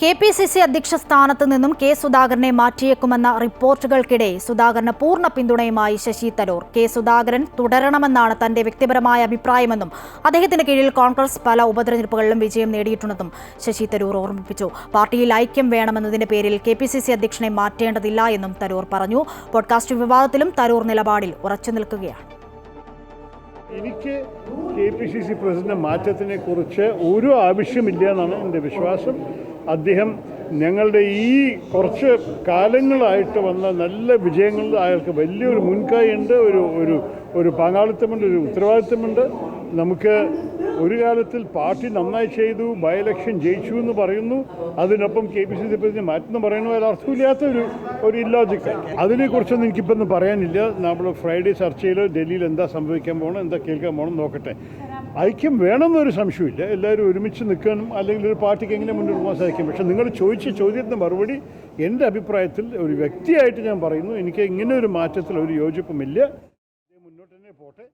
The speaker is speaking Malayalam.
കെ പി സി സി അധ്യക്ഷ സ്ഥാനത്ത് നിന്നും കെ സുധാകരനെ മാറ്റിയേക്കുമെന്ന റിപ്പോർട്ടുകൾക്കിടെ സുധാകരന് പൂർണ പിന്തുണയുമായി ശശി തരൂർ. കെ സുധാകരൻ തുടരണമെന്നാണ് തന്റെ വ്യക്തിപരമായ അഭിപ്രായമെന്നും അദ്ദേഹത്തിന് കീഴിൽ കോൺഗ്രസ് പല ഉപതെരഞ്ഞെടുപ്പുകളിലും വിജയം നേടിയിട്ടുണ്ടെന്നും ശശി തരൂർ ഓർമ്മിപ്പിച്ചു. പാർട്ടിയിൽ ഐക്യം വേണമെന്നതിന്റെ പേരിൽ കെ പി സി സി അധ്യക്ഷനെ മാറ്റേണ്ടതില്ല എന്നും തരൂർ പറഞ്ഞു. പോഡ്കാസ്റ്റ് വിവാദത്തിലും തരൂർ നിലപാടിൽ ഉറച്ചു നിൽക്കുകയാണ്. എനിക്ക് K P C C president മാറ്റത്തിനെ കുറിച്ച് ഒരു ആവശ്യമില്ല എന്നാണ് എന്റെ വിശ്വാസം. അദ്ദേഹം ഞങ്ങളുടെ ഈ കുറച്ച് കാലങ്ങളായിട്ട് വന്ന നല്ല വിജയങ്ങളിൽ അയാൾക്ക് വലിയൊരു മുൻകൈ ഉണ്ട് ഒരു ഒരു ഒരു പങ്കാളിത്തമുണ്ട് ഒരു ഉത്തരവാദിത്തമുണ്ട്. നമുക്ക് ഒരു കാലത്തിൽ പാർട്ടി നന്നായി ചെയ്തു ബൈ ഇലക്ഷൻ ജയിച്ചു എന്ന് പറയുന്നു. അതിനൊപ്പം K P C C president മാറ്റുന്നു പറയുന്നു. അതിൽ അർത്ഥമില്ലാത്ത ഒരു ഒരു ഇല്ലോജിക്കൽ അതിനെക്കുറിച്ചൊന്നും എനിക്കിപ്പോൾ പറയാനില്ല. നമ്മൾ ഫ്രൈഡേ ചർച്ചയിൽ ഡൽഹിയിൽ എന്താ സംഭവിക്കാൻ പോകണം എന്താ കേൾക്കാൻ പോകണം നോക്കട്ടെ. ഐക്യം വേണമെന്നൊരു സംശയമില്ല എല്ലാവരും ഒരുമിച്ച് നിൽക്കാനും അല്ലെങ്കിൽ ഒരു പാർട്ടിക്ക് എങ്ങനെ മുന്നോട്ട് പോകാൻ സാധിക്കും. പക്ഷേ നിങ്ങൾ ചോദിച്ച ചോദ്യത്തിന് മറുപടി എന്റെ അഭിപ്രായത്തിൽ ഒരു വ്യക്തിയായിട്ട് ഞാൻ പറയുന്നു. എനിക്ക് ഇങ്ങനെ ഒരു മാറ്റത്തിൽ ഒരു യോജിപ്പുമില്ല. മുന്നോട്ട് തന്നെ പോട്ടെ.